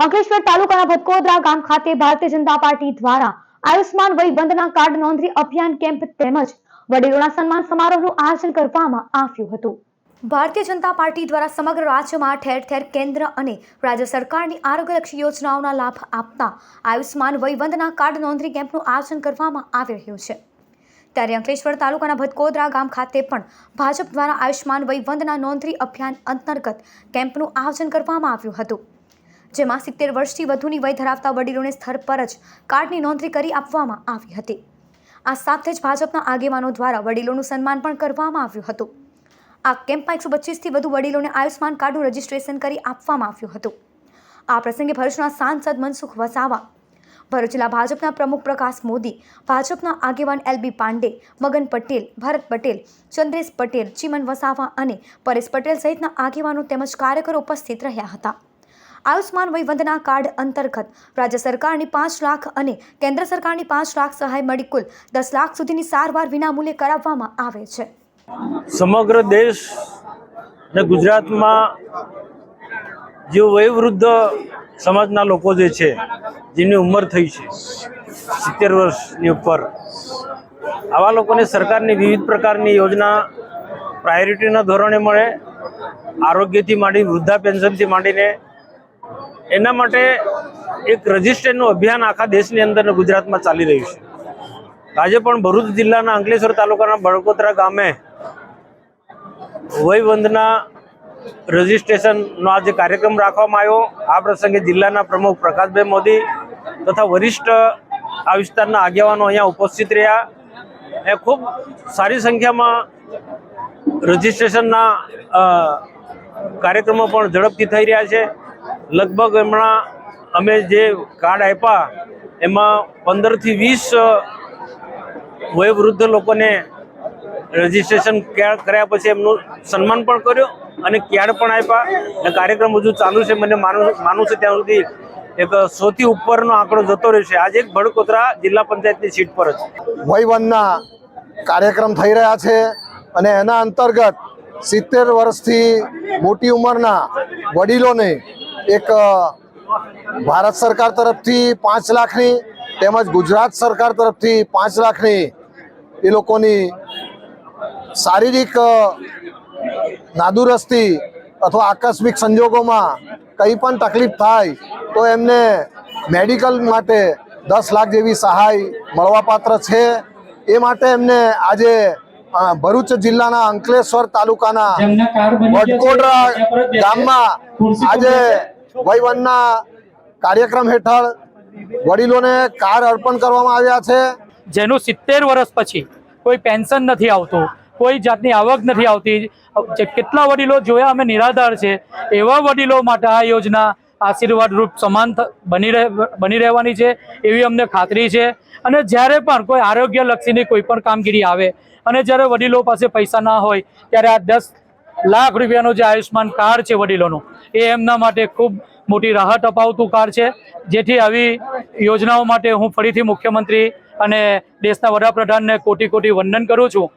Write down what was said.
અંકલેશ્વર તાલુકાના ભટકોદરા ગામ ખાતે ભારતીય જનતા પાર્ટી દ્વારા આયુષ્માન વય વંદના કાર્ડ નોંધણી અભિયાન કેમ્પ તેમજ વડીલોના સન્માન સમારોહનું આયોજન કરવામાં આવ્યું હતું. ભારતીય જનતા પાર્ટી દ્વારા સમગ્ર રાજ્યમાં ઠેર ઠેર કેન્દ્ર અને રાજ્ય સરકારની આરોગ્યલક્ષી યોજનાઓના લાભ આપતા આયુષ્માન વય વંદના કાર્ડ નોંધણી કેમ્પનું આયોજન કરવામાં આવી રહ્યું છે. ત્યારે અંકલેશ્વર તાલુકાના ભટકોદરા ગામ ખાતે પણ ભાજપ દ્વારા આયુષ્માન વય વંદના નોંધણી અભિયાન અંતર્ગત કેમ્પનું આયોજન કરવામાં આવ્યું હતું. જેમાં સિત્તેર વર્ષથી વધુની વય ધરાવતા વડીલોને સ્થળ પર જ કાર્ડની નોંધણી કરી આપવામાં આવી હતી. આ સાથે જ ભાજપના આગેવાનો દ્વારા વડીલોનું સન્માન પણ કરવામાં આવ્યું હતું. આ કેમ્પમાં એકસો પચીસથી વધુ વડીલોને આયુષ્માન કાર્ડનું રજીસ્ટ્રેશન કરી આપવામાં આવ્યું હતું. આ પ્રસંગે ભરૂચના સાંસદ મનસુખ વસાવા ભરૂચ જિલ્લા ભાજપના પ્રમુખ પ્રકાશ મોદી, ભાજપના આગેવાન એલબી પાંડે, મગન પટેલ, ભરત પટેલ, ચંદ્રેશ પટેલ, ચિમન વસાવા અને પરેશ પટેલ સહિતના આગેવાનો તેમજ કાર્યકરો ઉપસ્થિત રહ્યા હતા. આયુષ્માન વય વંદના કાર્ડ અંતર્ગત રાજ્ય સરકારની પાંચ લાખ અને કેન્દ્ર સરકારની પાંચ લાખ સહાય મળી કુલ દસ લાખ સુધીની સારવાર વિનામૂલ્યે કરાવવામાં આવે છે. સમગ્ર દેશ અને ગુજરાતમાં જે વયોવૃદ્ધ સમાજના લોકો જે છે, જેની ઉંમર થઈ છે, સિત્તેર વર્ષની ઉપર, આવા લોકોને સરકારની વિવિધ પ્રકારની યોજના પ્રાયોરિટીના ધોરણે મળે, આરોગ્યથી માંડી વૃદ્ધા પેન્શનથી માંડીને એના માટે એક રજિસ્ટ્રેશનનું અભિયાન આખા દેશની અંદર ગુજરાતમાં ચાલી રહ્યું છે. આજે પણ ભરૂચ જિલ્લાના અંકલેશ્વર તાલુકાના બળકોતરા ગામે વયવંદના રજિસ્ટ્રેશનનો આજે કાર્યક્રમ રાખવામાં આવ્યો. આ પ્રસંગે જિલ્લાના પ્રમુખ પ્રકાશભાઈ મોદી તથા વરિષ્ઠ આ વિસ્તારના આગેવાનો અહીંયા ઉપસ્થિત રહ્યા. એ ખૂબ સારી સંખ્યામાં રજિસ્ટ્રેશનના કાર્યક્રમો પણ ઝડપથી થઈ રહ્યા છે. લગભગ હમણાં અમે જે કાર્ડ આપ્યા, એમાં પંદરથી વીસ વયોવૃદ્ધ લોકોને રજીસ્ટ્રેશન કર્યા પછી એમનું સન્માન પણ કર્યું અને કાર્ડ પણ આપ્યા. અને કાર્યક્રમ હજુ ચાલુ છે, મને માનું માનું છે ત્યાં સુધી એક સોથી ઉપરનો આંકડો જતો રહેશે આજે એક ભડકોતરા જિલ્લા પંચાયતની સીટ પર જ. વયવનના કાર્યક્રમ થઈ રહ્યા છે અને એના અંતર્ગત સિત્તેર વર્ષથી મોટી ઉંમરના વડીલોને એક ભારત સરકાર તરફથી પાંચ લાખની તેમજ ગુજરાત સરકાર તરફથી પાંચ લાખની એ લોકોની શારીરિક નાદુરસ્તી અથવા આકસ્મિક સંજોગોમાં કંઈ પણ તકલીફ થાય તો એમને મેડિકલ માટે દસ લાખ જેવી સહાય મળવાપાત્ર છે. એ માટે એમને આજે ભરૂચ જિલ્લાના અંકલેશ્વર તાલુકાના બેસે. ગામમાં આજે. વયવનના કાર્યક્રમ હેઠળ વડીલોને કાર અર્પણ કરવામાં આવ્યા છે જેનું સિત્તેર વર્ષ પછી કોઈ પેન્શન નથી આવતું કોઈ જાતની આવક નથી આવતી જે કેટલા વડીલો જોયા અમે નિરાધાર છે એવા વડીલો માટે આ યોજના આશીર્વાદરૂપ સમાન બની બની રહેવાની છે એવી અમને ખાતરી છે. અને જ્યારે પણ કોઈ આરોગ્યલક્ષીની કોઈ પણ કામગીરી આવે અને જ્યારે વડીલો પાસે પૈસા ના હોય, ત્યારે આ દસ લાખ રૂપિયાનું જે આયુષ્યમાન કાર્ડ છે વડીલોનું, એ એમના માટે ખૂબ મોટી રાહત અપાવતું કાર્ડ છે. જેથી આવી યોજનાઓ માટે હું ફરીથી મુખ્યમંત્રી અને દેશના વડાપ્રધાનને કોટી કોટી વંદન કરું છું.